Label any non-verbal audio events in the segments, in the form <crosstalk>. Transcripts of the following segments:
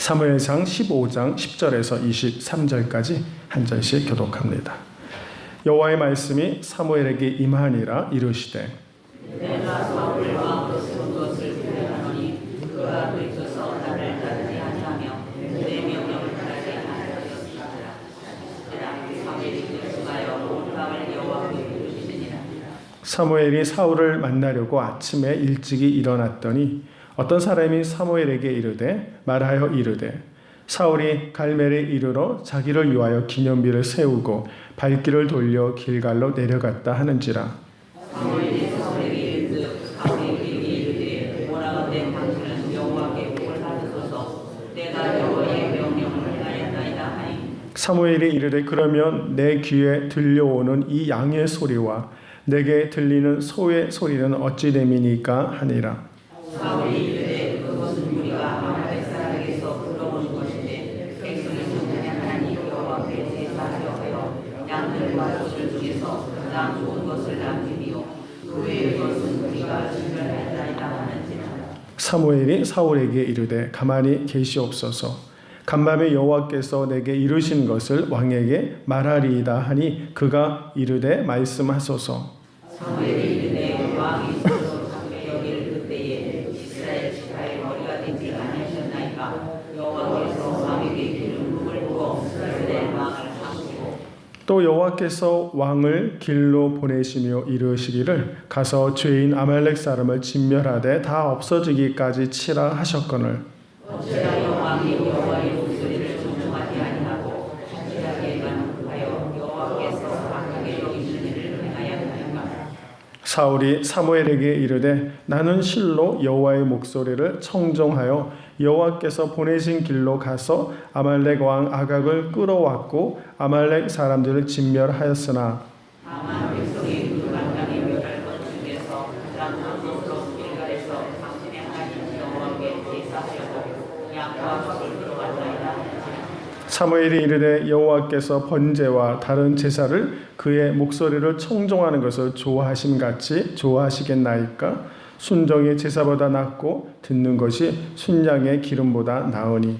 사무엘상 15장 10절에서 23절까지 한 절씩 교독합니다. 여호와의 말씀이 사무엘에게 임하니라 이르시되 사무엘이 사울을 만나려고 아침에 일찍이 일어났더니 어떤 사람이 사무엘에게 이르되 말하여 이르되 사울이 갈멜에 이르러 자기를 위하여 기념비를 세우고 발길을 돌려 길갈로 내려갔다 하는지라. 사무엘이 이르되 그러면 내 귀에 들려오는 이 양의 소리와 내게 들리는 소의 소리는 어찌 됨이니까 하니라 사울이 이르되 그것은 우리가 아말렉 사람에게서 불러오는 것인데 백성이 정하냐 하나님 여호와께 제사하려 하여 양들과 소들 중에서 가장 좋은 것을 남기며 그 외의 것은 우리가 진멸하였나이다 하는지라 사무엘이 사울에게 이르되 가만히 계시옵소서. 간밤에 여호와께서 내게 이르신 것을 왕에게 말하리이다 하니 그가 이르되 말씀하소서. 사무엘이 이르되 왕이 스스로 자기의 여기를 그때에 이스라엘 지파의 머리가 되지 아니하셨나이까 여호와께서 왕에게 기름 부을 부어 이스라엘 왕을 하시고 또 여호와께서 왕을 길로 보내시며 이르시기를 가서 죄인 아말렉 사람을 진멸하되 다 없어지기까지 치라 하셨거늘. 사울이 사무엘에게 이르되 나는 실로 여호와의 목소리를 청종하여 여호와께서 보내신 길로 가서 아말렉 왕 아각을 끌어왔고 아말렉 사람들을 진멸하였으나 사무엘이 이르되 여호와께서 번제와 다른 제사를 그의 목소리를 청종하는 것을 좋아하심 같이 좋아하시겠나이까 순정의 제사보다 낫고 듣는 것이 순양의 기름보다 나으니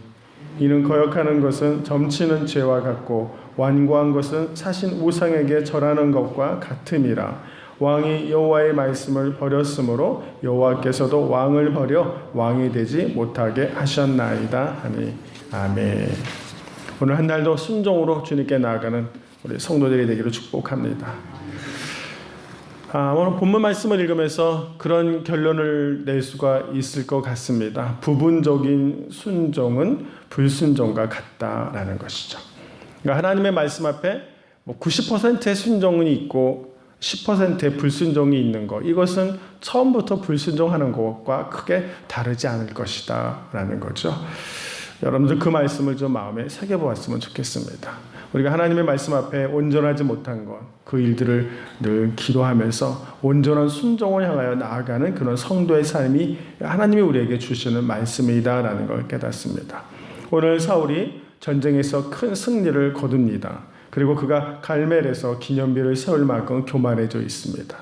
이는 거역하는 것은 점치는 죄와 같고 완고한 것은 사신 우상에게 절하는 것과 같음이라 왕이 여호와의 말씀을 버렸으므로 여호와께서도 왕을 버려 왕이 되지 못하게 하셨나이다 하니 아멘. 오늘 한 날도 순종으로 주님께 나아가는 우리 성도들이 되기를 축복합니다. 아, 오늘 본문 말씀을 읽으면서 그런 결론을 낼 수가 있을 것 같습니다. 부분적인 순종은 불순종과 같다라는 것이죠. 그러니까 하나님의 말씀 앞에 뭐 90%의 순종이 있고 10%의 불순종이 있는 것. 이것은 처음부터 불순종하는 것과 크게 다르지 않을 것이다라는 거죠. 여러분들 그 말씀을 좀 마음에 새겨보았으면 좋겠습니다. 우리가 하나님의 말씀 앞에 온전하지 못한 것, 그 일들을 늘 기도하면서 온전한 순종을 향하여 나아가는 그런 성도의 삶이 하나님이 우리에게 주시는 말씀이다라는 걸 깨닫습니다. 오늘 사울이 전쟁에서 큰 승리를 거둡니다. 그리고 그가 갈멜에서 기념비를 세울 만큼 교만해져 있습니다.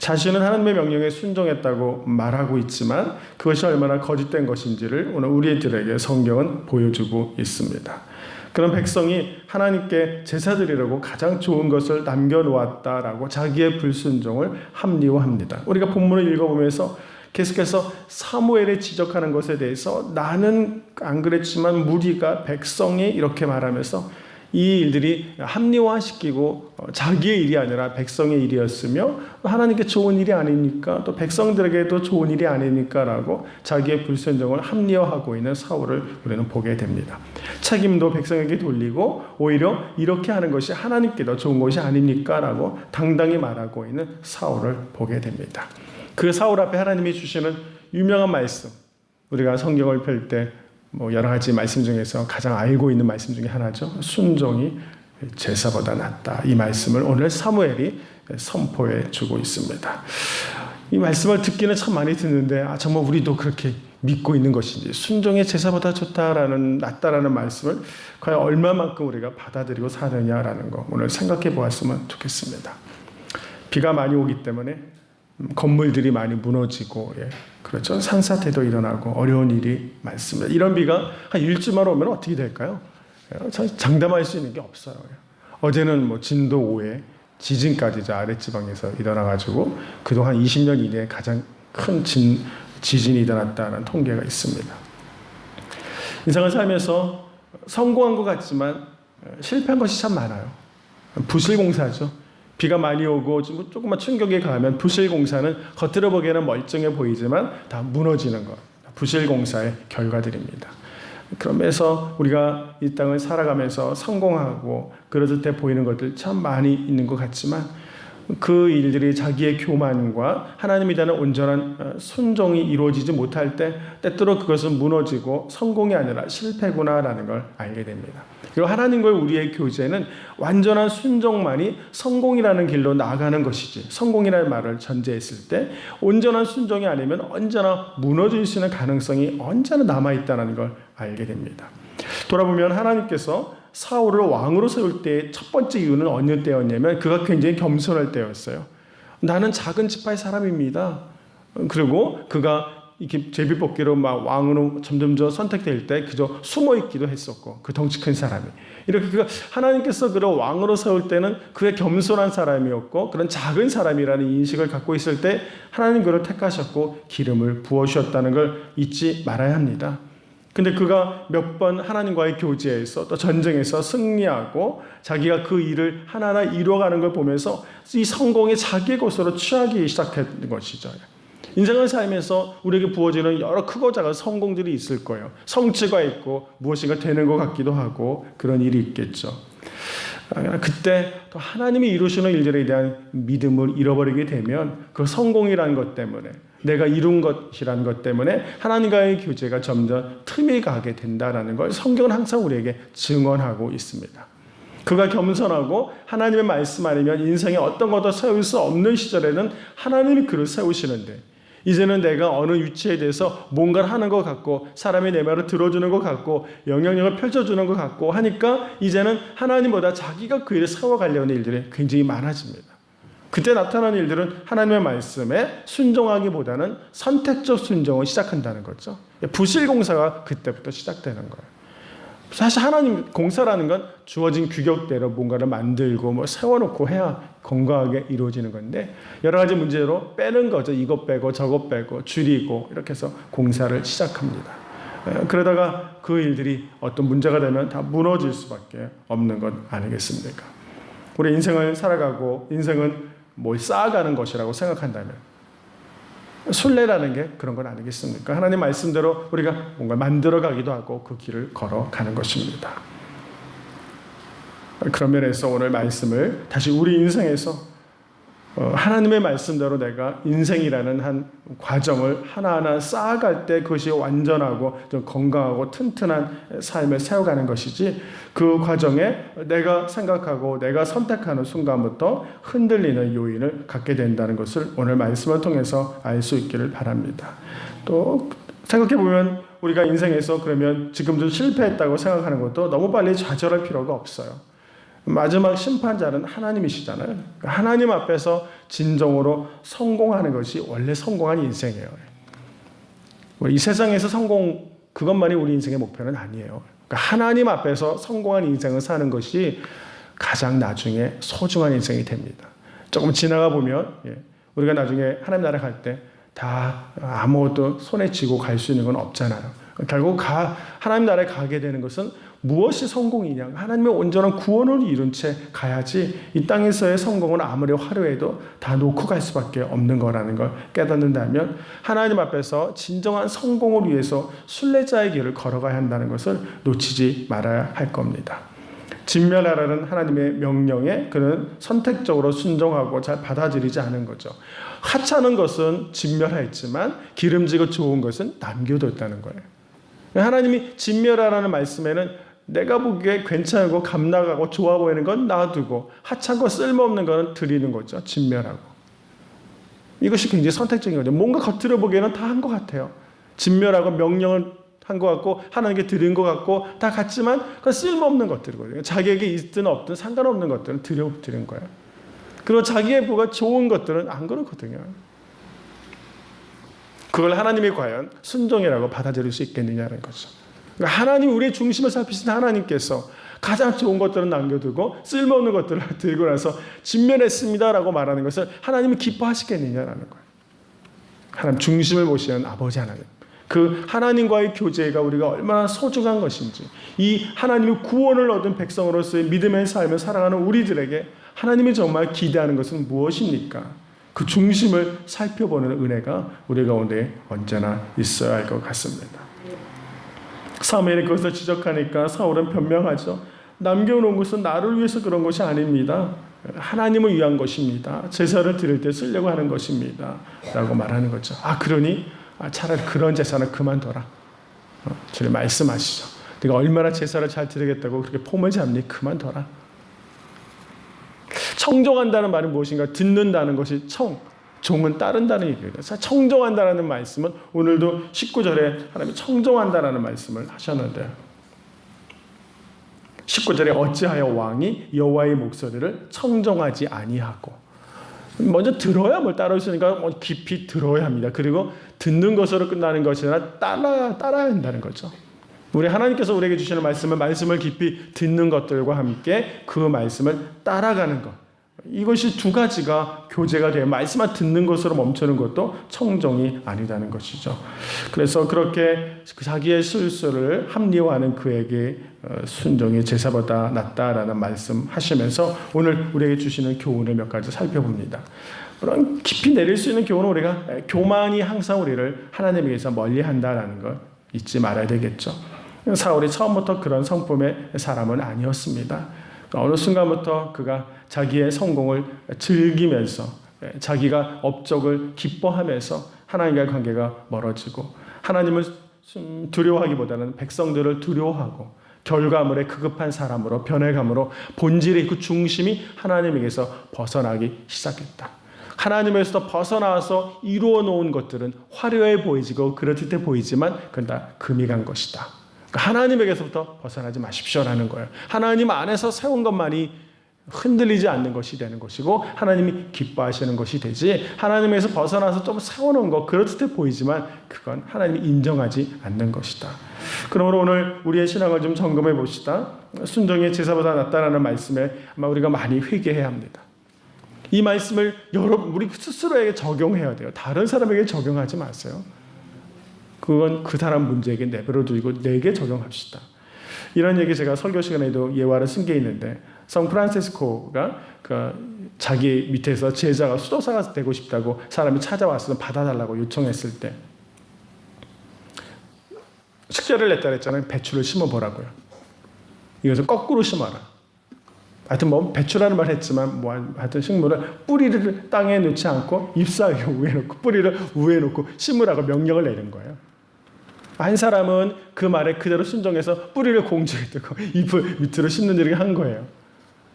자신은 하나님의 명령에 순종했다고 말하고 있지만 그것이 얼마나 거짓된 것인지를 오늘 우리들에게 성경은 보여주고 있습니다. 그런 백성이 하나님께 제사드리려고 가장 좋은 것을 남겨놓았다라고 자기의 불순종을 합리화합니다. 우리가 본문을 읽어보면서 계속해서 사무엘에 지적하는 것에 대해서 나는 안 그랬지만 무리가 백성이 이렇게 말하면서 이 일들이 합리화시키고 어, 자기의 일이 아니라 백성의 일이었으며 하나님께 좋은 일이 아니니까 또 백성들에게도 좋은 일이 아니니까라고 자기의 불순종을 합리화하고 있는 사울을 우리는 보게 됩니다. 책임도 백성에게 돌리고 오히려 이렇게 하는 것이 하나님께 더 좋은 것이 아니니까라고 당당히 말하고 있는 사울을 보게 됩니다. 그 사울 앞에 하나님이 주시는 유명한 말씀 우리가 성경을 펼때 뭐 여러 가지 말씀 중에서 가장 알고 있는 말씀 중에 하나죠. 순종이 제사보다 낫다. 이 말씀을 오늘 사무엘이 선포해 주고 있습니다. 이 말씀을 듣기는 참 많이 듣는데 아 정말 우리도 그렇게 믿고 있는 것인지 순종의 제사보다 좋다라는 낫다라는 말씀을 과연 얼마만큼 우리가 받아들이고 사느냐라는 거 오늘 생각해 보았으면 좋겠습니다. 비가 많이 오기 때문에 건물들이 많이 무너지고 예, 그렇죠. 산사태도 일어나고 어려운 일이 많습니다. 이런 비가 한 일주만 오면 어떻게 될까요? 예, 참 장담할 수 있는 게 없어요. 어제는 뭐 진도 5에 지진까지 저 아랫지방에서 일어나가지고 그동안 20년 이내에 가장 큰 진, 지진이 일어났다는 통계가 있습니다. 인생을 살면서 성공한 것 같지만 실패한 것이 참 많아요. 부실공사죠. 비가 많이 오고 좀- 조금만 충격이 가면 부실공사는 겉으로 보기에는 멀쩡해 보이지만 다 무너지는 것. 부실공사의 결과들입니다. 그러면서 우리가 이 땅을 살아가면서 성공하고 그러듯해 보이는 것들 참 많이 있는 것 같지만 그 일들이 자기의 교만과 하나님에 대한 온전한 어, 순종이 이루어지지 못할 때 때때로 그것은 무너지고 성공이 아니라 실패구나라는 걸 알게 됩니다. 그리고 하나님과 우리의 교제는 완전한 순종만이 성공이라는 길로 나아가는 것이지 성공이라는 말을 전제했을 때 온전한 순종이 아니면 언제나 무너질 수 있는 가능성이 언제나 남아있다는 걸 알게 됩니다. 돌아보면 하나님께서 사울을 왕으로 세울 때의 첫 번째 이유는 어느 때였냐면 그가 굉장히 겸손할 때였어요. 나는 작은 지파의 사람입니다. 그리고 그가 이렇게 제비뽑기로 막 왕으로 점점점 선택될 때 그저 숨어 있기도 했었고 그 덩치 큰 사람이 이렇게 그가 하나님께서 그를 왕으로 세울 때는 그의 겸손한 사람이었고 그런 작은 사람이라는 인식을 갖고 있을 때 하나님 그를 택하셨고 기름을 부어 주셨다는 걸 잊지 말아야 합니다. 근데 그가 몇 번 하나님과의 교제에서 또 전쟁에서 승리하고 자기가 그 일을 하나하나 이루어가는 걸 보면서 이 성공이 자기의 것으로 취하기 시작했던 것이죠. 인생을 살면서 우리에게 부어지는 여러 크고 작은 성공들이 있을 거예요. 성취가 있고 무엇인가 되는 것 같기도 하고 그런 일이 있겠죠. 아, 그때 또 하나님이 이루시는 일들에 대한 믿음을 잃어버리게 되면 그 성공이라는 것 때문에 내가 이룬 것이라는 것 때문에 하나님과의 교제가 점점 틈이 가게 된다라는 걸 성경은 항상 우리에게 증언하고 있습니다. 그가 겸손하고 하나님의 말씀 아니면 인생에 어떤 것도 세울 수 없는 시절에는 하나님이 그를 세우시는데 이제는 내가 어느 위치에 대해서 뭔가를 하는 것 같고 사람이 내 말을 들어주는 것 같고 영향력을 펼쳐주는 것 같고 하니까 이제는 하나님보다 자기가 그 일을 세워가려는 일들이 굉장히 많아집니다. 그때 나타나는 일들은 하나님의 말씀에 순종하기보다는 선택적 순종을 시작한다는 거죠. 부실 공사가 그때부터 시작되는 거예요. 사실 하나님 공사라는 건 주어진 규격대로 뭔가를 만들고 뭐 세워놓고 해야 건강하게 이루어지는 건데 여러 가지 문제로 빼는 거죠. 이것 빼고 저것 빼고 줄이고 이렇게 해서 공사를 시작합니다. 에, 그러다가 그 일들이 어떤 문제가 되면 다 무너질 수밖에 없는 것 아니겠습니까? 우리 인생을 살아가고 인생은 뭘 쌓아가는 것이라고 생각한다면 순례라는 게 그런 건 아니겠습니까? 하나님 말씀대로 우리가 뭔가 만들어 가기도 하고 그 길을 걸어가는 것입니다. 그런 면에서 오늘 말씀을 다시 우리 인생에서 어, 하나님의 말씀대로 내가 인생이라는 한 과정을 하나하나 쌓아갈 때 그것이 완전하고 좀 건강하고 튼튼한 삶을 세워가는 것이지 그 과정에 내가 생각하고 내가 선택하는 순간부터 흔들리는 요인을 갖게 된다는 것을 오늘 말씀을 통해서 알 수 있기를 바랍니다. 또 생각해 보면 우리가 인생에서 그러면 지금도 실패했다고 생각하는 것도 너무 빨리 좌절할 필요가 없어요. 마지막 심판자는 하나님이시잖아요. 그러니까 하나님 앞에서 진정으로 성공하는 것이 원래 성공한 인생이에요. 뭐이 세상에서 성공 그것만이 우리 인생의 목표는 아니에요. 그러니까 하나님 앞에서 성공한 인생을 사는 것이 가장 나중에 소중한 인생이 됩니다. 조금 지나가 보면 예, 우리가 나중에 하나님 나라 갈 때 다 아무것도 손에 쥐고 갈 수 있는 건 없잖아요. 결국 가, 하나님 나라에 가게 되는 것은 무엇이 성공이냐? 하나님의 온전한 구원을 이룬 채 가야지 이 땅에서의 성공은 아무리 화려해도 다 놓고 갈 수밖에 없는 거라는 걸 깨닫는다면 하나님 앞에서 진정한 성공을 위해서 순례자의 길을 걸어가야 한다는 것을 놓치지 말아야 할 겁니다. 진멸하라는 하나님의 명령에 그는 선택적으로 순종하고 잘 받아들이지 않은 거죠. 하찮은 것은 진멸하였지만 기름지고 좋은 것은 남겨뒀다는 거예요. 하나님이 진멸하라는 말씀에는 내가 보기에 괜찮고 감나가고 좋아 보이는 건 놔두고 하찮고 쓸모없는 거는 드리는 거죠. 진멸하고. 이것이 굉장히 선택적인 거죠. 뭔가 겉으로 보기에는 다 한 것 같아요. 진멸하고 명령을 한 것 같고 하나님께 드린 것 같고 다 같지만 그건 쓸모없는 것들이거든요. 자기에게 있든 없든 상관없는 것들은 드려 드린 거예요. 그리고 자기의 부가 좋은 것들은 안 그렇거든요. 그 그걸 하나님이 과연 순종이라고 받아들일 수 있겠느냐는 거죠. 그러니까 하나님 우리의 중심을 살피신 하나님께서 가장 좋은 것들은 남겨두고 쓸모없는 것들을 <laughs> 들고 나서 진멸했습니다라고 말하는 것을 하나님이 기뻐하시겠느냐라는 거예요. 하나님 중심을 보시는 아버지 하나님. 그 하나님과의 교제가 우리가 얼마나 소중한 것인지, 이 하나님의 구원을 얻은 백성으로서의 믿음의 삶을 살아가는 우리들에게 하나님이 정말 기대하는 것은 무엇입니까? 그 중심을 살펴보는 은혜가 우리 가운데 언제나 있어야 할 것 같습니다. 사무엘이 그것을 지적하니까 사울은 변명하죠. 남겨놓은 것은 나를 위해서 그런 것이 아닙니다. 하나님을 위한 것입니다. 제사를 드릴 때 쓰려고 하는 것입니다. 라고 말하는 거죠. 아, 그러니 아, 차라리 그런 제사는 그만둬라. 어, 주님 말씀하시죠. 네가 얼마나 제사를 잘 드리겠다고 그렇게 폼을 잡니? 그만둬라. 청종한다는 말은 무엇인가? 듣는다는 것이 청, 종은 따른다는 얘기예요. 자, 청종한다라는 말씀은 오늘도 19절에 하나님이 청종한다라는 말씀을 하셨는데 19절에 어찌하여 왕이 여호와의 목소리를 청종하지 아니하고 먼저 들어야 뭘 따라올 수 있으니까 뭐 깊이 들어야 합니다. 그리고 듣는 것으로 끝나는 것이 아니라 따라 따라야 한다는 거죠. 우리 하나님께서 우리에게 주시는 말씀을 말씀을 깊이 듣는 것들과 함께 그 말씀을 따라가는 것. 이것이 두 가지가 교제가 돼요. 말씀만 듣는 것으로 멈추는 것도 청정이 아니라는 것이죠. 그래서 그렇게 자기의 실수를 합리화하는 그에게 어, 순종이 제사보다 낫다라는 말씀하시면서 오늘 우리에게 주시는 교훈을 몇 가지 살펴봅니다. 물론 깊이 내릴 수 있는 교훈은 우리가 교만이 항상 우리를 하나님에게서 멀리한다라는 걸 잊지 말아야 되겠죠. 사울이 처음부터 그런 성품의 사람은 아니었습니다. 어느 순간부터 그가 자기의 성공을 즐기면서 예, 자기가 업적을 기뻐하면서 하나님과의 관계가 멀어지고 하나님을 두려워하기보다는 백성들을 두려워하고 결과물에 급급한 사람으로 변해감으로 본질의 그 중심이 하나님에게서 벗어나기 시작했다. 하나님에서 벗어나서 이루어 놓은 것들은 화려해 보이지고 그럴듯해 보이지만 그건 다 금이 간 것이다. 그러니까 하나님에게서부터 벗어나지 마십시오라는 거예요. 하나님 안에서 세운 것만이 흔들리지 않는 것이 되는 것이고 하나님이 기뻐하시는 것이 되지 하나님에서 벗어나서 좀 세워놓은 것 그렇듯해 보이지만 그건 하나님이 인정하지 않는 것이다. 그러므로 오늘 우리의 신앙을 좀 점검해 봅시다. 순종의 제사보다 낫다라는 말씀에 아마 우리가 많이 회개해야 합니다. 이 말씀을 여러분 우리 스스로에게 적용해야 돼요. 다른 사람에게 적용하지 마세요. 그건 그 사람 문제에게 내버려 두고 내게 적용합시다. 이런 얘기 제가 설교 시간에도 예화를 쓴 게 있는데 성 프란시스코가 그 자기 밑에서 제자가 수도사가 되고 싶다고 사람이 찾아와서 받아달라고 요청했을 때 식재를 냈다 그랬잖아요. 배추를 심어보라고요. 이것을 거꾸로 심어라. 하여튼 뭐 배추라는 말 했지만 뭐 하여튼 식물을 뿌리를 땅에 넣지 않고 잎사귀 <laughs> 위에 놓고 뿌리를 위에 놓고 심으라고 명령을 내린 거예요. 한 사람은 그 말에 그대로 순종해서 뿌리를 공중에 뜨고 <laughs> 잎을 밑으로 심는 일을 한 거예요.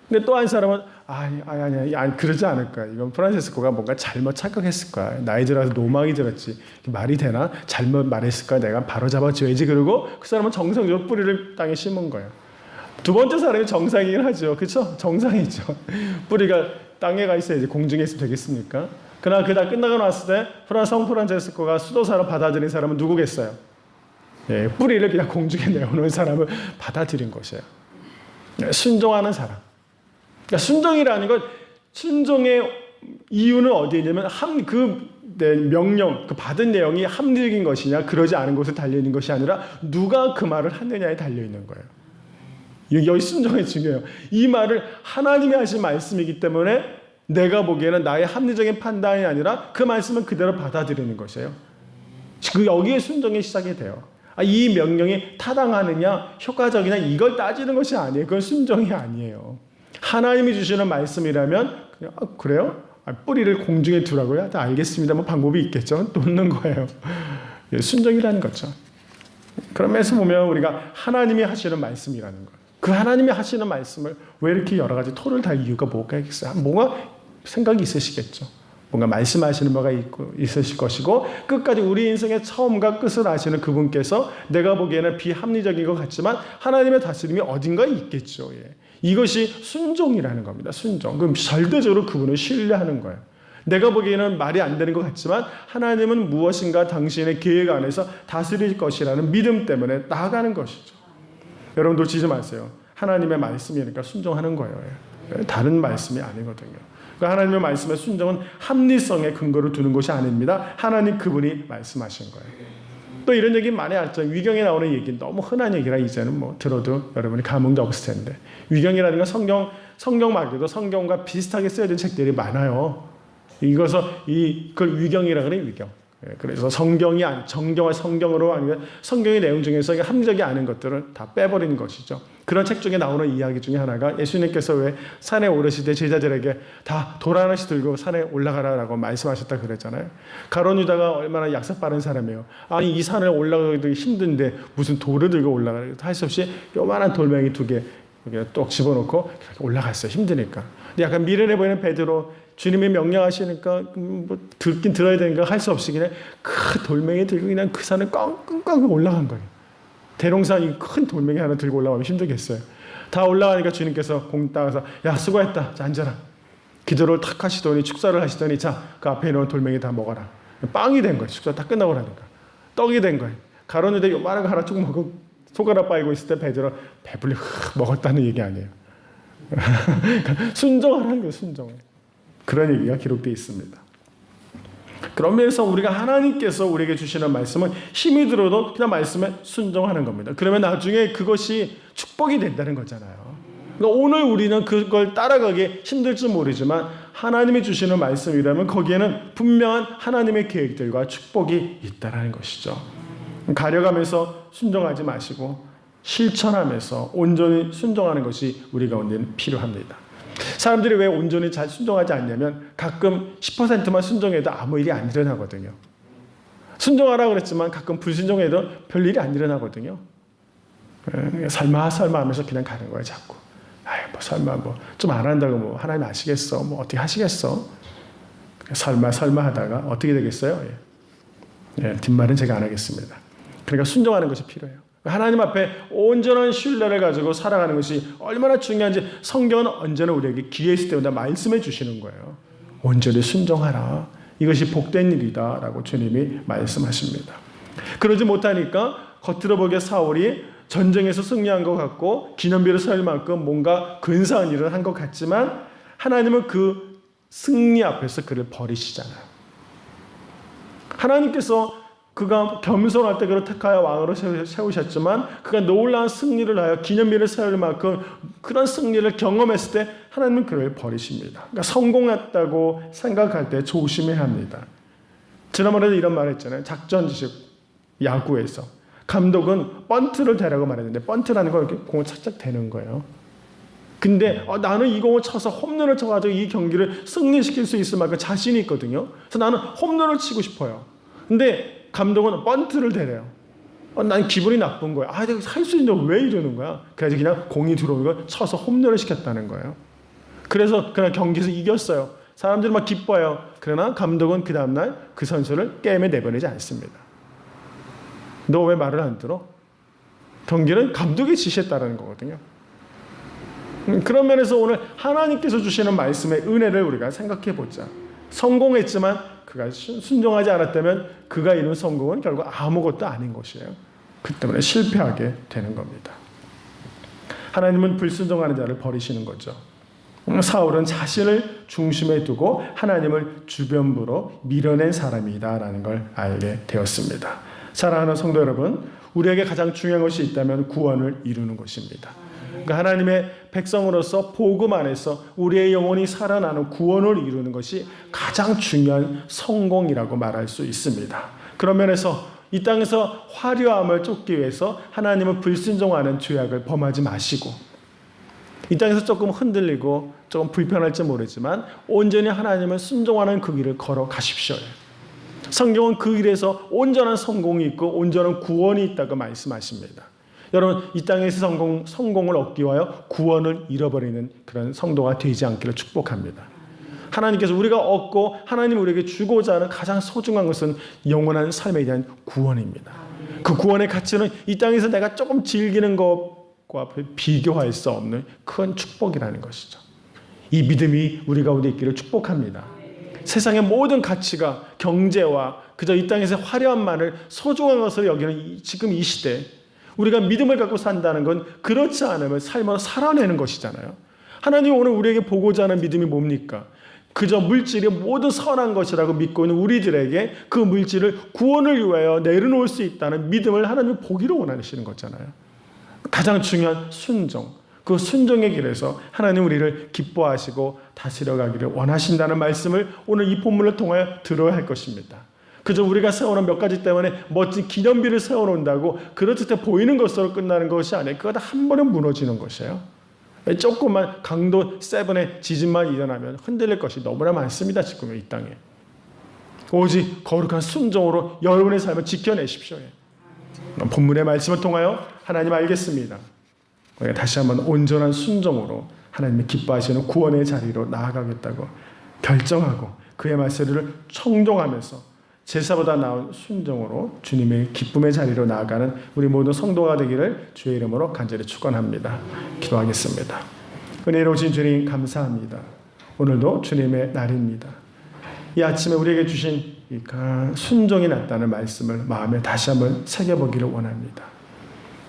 근데 또 한 사람은 아니 아니 아니 아니 그러지 않을 거야. 이건 프란시스코가 뭔가 잘못 착각했을 거야. 나이 들어서 노망이 들었지. 말이 되나? 잘못 말했을 거야. 내가 바로 잡아줘야지. 그러고 그 사람은 정성적으로 뿌리를 땅에 심은 거예요. 두 번째 사람이 정상이긴 하죠. 그렇죠? 정상이죠. <laughs> 뿌리가 땅에 가 있어야지 공중에 있으면 되겠습니까? 그러나 그다 끝나고 났을 때 프란 성 프란체스코가 수도사로 받아들인 사람은 누구겠어요? 예, 뿌리를 그냥 공중에 내어놓은 사람을 받아들인 것이에요. 예, 순종하는 사람. 그러니까 순종이라는 건 순종의 이유는 어디에 있냐면 함그 명령, 그 받은 내용이 합리적인 것이냐, 그러지 않은 것에 달려 있는 것이 아니라 누가 그 말을 하느냐에 달려 있는 거예요. 여기 순종이 중요해요. 이 말을 하나님이 하신 말씀이기 때문에 내가 보기에는 나의 합리적인 판단이 아니라 그 말씀을 그대로 받아들이는 것이에요. 그 여기에 순종이 시작이 돼요. 아, 이 명령이 타당하느냐, 효과적이냐 이걸 따지는 것이 아니에요. 그건 순종이 아니에요. 하나님이 주시는 말씀이라면 그냥 아, 그래요? 아, 뿌리를 공중에 두라고요? 다 알겠습니다. 뭐 방법이 있겠죠. <laughs> 놓는 거예요. 예, 순종이라는 거죠. 그런 면에서 보면 우리가 하나님이 하시는 말씀이라는 거예요. 그 하나님이 하시는 말씀을 왜 이렇게 여러 가지 토를 달 이유가 뭐가 있겠어요? 뭔가 생각이 있으시겠죠. 뭔가 말씀하시는 바가 있고 있으실 것이고 끝까지 우리 인생의 처음과 끝을 아시는 그분께서 내가 보기에는 비합리적인 것 같지만 하나님의 다스림이 어딘가에 있겠죠. 예. 이것이 순종이라는 겁니다. 순종. 그럼 절대적으로 그분을 신뢰하는 거예요. 내가 보기에는 말이 안 되는 것 같지만 하나님은 무엇인가 당신의 계획 안에서 다스릴 것이라는 믿음 때문에 나아가는 것이죠. 여러분 놓치지 마세요. 하나님의 말씀이니까 순종하는 거예요. 다른 말씀이 아니거든요. 그러니까 하나님의 말씀의 순종은 합리성에 근거를 두는 것이 아닙니다. 하나님 그분이 말씀하신 거예요. 또 이런 얘기 많이 알죠. 위경에 나오는 얘기 너무 흔한 얘기라 이제는 뭐 들어도 여러분이 감흥도 없을 텐데 위경이라는 건 성경 성경 말고도 성경과 비슷하게 쓰여진 책들이 많아요. 이것을 이 그걸 위경이라 그래 위경. 예, 그래서 성경이 아니 정경화 성경으로 아니면 성경의 내용 중에서 합리적이 않은 것들을 다 빼버리는 것이죠. 그런 책 중에 나오는 이야기 중에 하나가 예수님께서 왜 산에 오르실 때 제자들에게 다 돌 하나씩 들고 산에 올라가라라고 말씀하셨다 그랬잖아요. 가론 유다가 얼마나 약삭 빠른 사람이에요. 아니 이 산을 올라가기도 힘든데 무슨 돌을 들고 올라가라 할 수 없이 요만한 돌멩이 두개 이렇게 똑 집어넣고 올라갔어요. 힘드니까. 근데 약간 미련해 보이는 베드로 주님이 명령하시니까 음, 뭐 듣긴 들어야 되니까 할 수 없이 그냥 큰 돌멩이 들고 그냥 그 산을 꽝꽝꽝 올라간 거예요. 대롱산 이 큰 돌멩이 하나 들고 올라가면 힘들겠어요. 다 올라가니까 주님께서 공 따가서 야 수고했다. 자 앉아라. 기도를 탁 하시더니 축사를 하시더니 자 그 앞에 있는 돌멩이 다 먹어라. 빵이 된 거예요. 축사 다 끝나고 나니까 떡이 된 거예요. 가론유대 요만한 거 하나 쭉 먹고 손가락 빠이고 있을 때 베드로 배불리 흑 먹었다는 얘기 아니에요. <laughs> 순종하라는 거예요. 순종. 그런 얘기가 기록되어 있습니다. 그런 면에서 우리가 하나님께서 우리에게 주시는 말씀은 힘이 들어도 그냥 말씀에 순종하는 겁니다. 그러면 나중에 그것이 축복이 된다는 거잖아요. 그러니까 오늘 우리는 그걸 따라가기 힘들지 모르지만 하나님이 주시는 말씀이라면 거기에는 분명한 하나님의 계획들과 축복이 있다라는 것이죠. 가려가면서 순종하지 마시고 실천하면서 온전히 순종하는 것이 우리 가운데는 필요합니다. 사람들이 왜 온전히 잘 순종하지 않냐면 가끔 10%만 순종해도 아무 일이 안 일어나거든요. 순종하라 그랬지만 가끔 불순종해도 별 일이 안 일어나거든요. 에, 설마 설마 하면서 그냥 가는 거예요 자꾸. 아이 뭐 설마 뭐 좀 안 한다고 뭐 하나님 아시겠어 뭐 어떻게 하시겠어. 설마 설마 하다가 어떻게 되겠어요? 예. 예, 뒷말은 제가 안 하겠습니다. 그러니까 순종하는 것이 필요해요. 하나님 앞에 온전한 신뢰를 가지고 살아가는 것이 얼마나 중요한지 성경은 언제나 우리에게 기회 있을 때마다 말씀해 주시는 거예요. 온전히 순종하라. 이것이 복된 일이다 라고 주님이 말씀하십니다. 그러지 못하니까 겉으로 보기에 사울이 전쟁에서 승리한 것 같고 기념비를 세울 만큼 뭔가 근사한 일을 한 것 같지만 하나님은 그 승리 앞에서 그를 버리시잖아요. 하나님께서 그가 겸손할 때 그를 택하여 왕으로 세우셨지만 그가 놀라운 승리를 하여 기념비를 세울 만큼 그런 승리를 경험했을 때 하나님은 그를 버리십니다. 그러니까 성공했다고 생각할 때 조심해야 합니다. 지난번에도 이런 말 했잖아요. 작전 지식 야구에서 감독은 번트를 대라고 말했는데 번트라는 건 이렇게 공을 착착 대는 거예요. 근데 어, 나는 이 공을 쳐서 홈런을 쳐가지고 이 경기를 승리시킬 수 있을 만큼 자신이 있거든요. 그래서 나는 홈런을 치고 싶어요. 근데 감독은 번트를 대래요. 어, 난 기분이 나쁜 거야. 아, 내가 할수 있는데 왜 이러는 거야? 그래서 그냥 공이 들어오는 걸 쳐서 홈런을 시켰다는 거예요. 그래서 그날 경기에서 이겼어요. 사람들이 막 기뻐요. 그러나 감독은 그 다음날 그 선수를 게임에 내보내지 않습니다. 너 왜 말을 안 들어? 경기는 감독의 지시에 따르는 거거든요. 음, 그런 면에서 오늘 하나님께서 주시는 말씀의 은혜를 우리가 생각해 보자. 성공했지만 그가 순종하지 않았다면 그가 이룬 성공은 결국 아무것도 아닌 것이에요. 그 때문에 실패하게 되는 겁니다. 하나님은 불순종하는 자를 버리시는 거죠. 사울은 자신을 중심에 두고 하나님을 주변부로 밀어낸 사람이다라는 걸 알게 되었습니다. 사랑하는 성도 여러분, 우리에게 가장 중요한 것이 있다면 구원을 이루는 것입니다. 그러니까 하나님의 백성으로서 복음 안에서 우리의 영혼이 살아나는 구원을 이루는 것이 가장 중요한 성공이라고 말할 수 있습니다. 그런 면에서 이 땅에서 화려함을 쫓기 위해서 하나님은 불순종하는 죄악을 범하지 마시고 이 땅에서 조금 흔들리고 조금 불편할지 모르지만 온전히 하나님을 순종하는 그 길을 걸어 가십시오. 성경은 그 길에서 온전한 성공이 있고 온전한 구원이 있다고 말씀하십니다. 여러분 이 땅에서 성공 성공을 얻기 위하여 구원을 잃어버리는 그런 성도가 되지 않기를 축복합니다. 하나님께서 우리가 얻고 하나님 우리에게 주고자 하는 가장 소중한 것은 영원한 삶에 대한 구원입니다. 그 구원의 가치는 이 땅에서 내가 조금 즐기는 것과 비교할 수 없는 큰 축복이라는 것이죠. 이 믿음이 우리 가운데 있기를 축복합니다. 세상의 모든 가치가 경제와 그저 이 땅에서 화려함만을 소중한 것으로 여기는 이- 지금 이 시대 우리가 믿음을 갖고 산다는 건 그렇지 않으면 삶을 살아내는 것이잖아요. 하나님 오늘 우리에게 보고자 하는 믿음이 뭡니까? 그저 물질이 모든 선한 것이라고 믿고 있는 우리들에게 그 물질을 구원을 위하여 내려놓을 수 있다는 믿음을 하나님이 보기를 원하시는 거잖아요. 가장 중요한 순종. 그 순종의 길에서 하나님 우리를 기뻐하시고 다스려 가기를 원하신다는 말씀을 오늘 이 본문을 통하여 들어야 할 것입니다. 그저 우리가 세워놓은 몇 가지 때문에 멋진 기념비를 세워놓는다고 그렇듯 보이는 것으로 끝나는 것이 아니에요. 그거 다 한 번에 무너지는 것이에요. 조금만 강도 세븐의 지진만 일어나면 흔들릴 것이 너무나 많습니다. 지금 이 땅에. 오직 거룩한 순종으로 여러분의 삶을 지켜내십시오. 본문의 말씀을 통하여 하나님 알겠습니다. 다시 한번 온전한 순종으로 하나님의 기뻐하시는 구원의 자리로 나아가겠다고 결정하고 그의 말씀을 청종하면서 제사보다 나은 순종으로 주님의 기쁨의 자리로 나아가는 우리 모든 성도가 되기를 주의 이름으로 간절히 축원합니다. 기도하겠습니다. 은혜로우신 주님 감사합니다. 오늘도 주님의 날입니다. 이 아침에 우리에게 주신 순종이 낫다는 말씀을 마음에 다시 한번 새겨보기를 원합니다.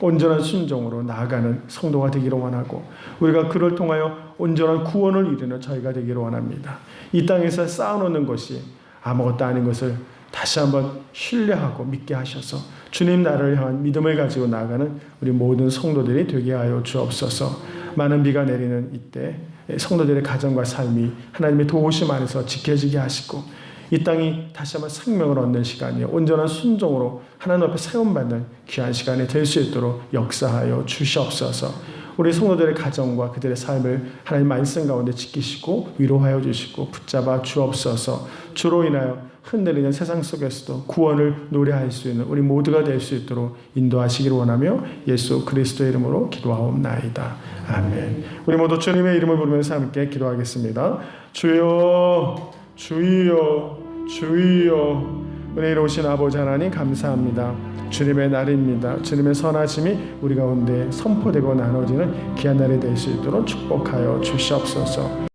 온전한 순종으로 나아가는 성도가 되기를 원하고 우리가 그를 통하여 온전한 구원을 이루는 저희가 되기를 원합니다. 이 땅에서 쌓아놓는 것이 아무것도 아닌 것을 다시 한번 신뢰하고 믿게 하셔서 주님 나라를 향한 믿음을 가지고 나아가는 우리 모든 성도들이 되게 하여 주옵소서. 많은 비가 내리는 이때 성도들의 가정과 삶이 하나님의 도우심 안에서 지켜지게 하시고 이 땅이 다시 한번 생명을 얻는 시간이 온전한 순종으로 하나님 앞에 세움받는 귀한 시간이 될 수 있도록 역사하여 주시옵소서. 우리 성도들의 가정과 그들의 삶을 하나님 말씀 가운데 지키시고 위로하여 주시고 붙잡아 주옵소서. 주로 인하여 흔들리는 세상 속에서도 구원을 노래할 수 있는 우리 모두가 될 수 있도록 인도하시기를 원하며 예수 그리스도의 이름으로 기도하옵나이다. 아멘. 우리 모두 주님의 이름을 부르면서 함께 기도하겠습니다. 주여, 주여, 주여. 은혜로우신 아버지 하나님 감사합니다. 주님의 날입니다. 주님의 선하심이 우리 가운데 선포되고 나눠지는 귀한 날이 될 수 있도록 축복하여 주시옵소서.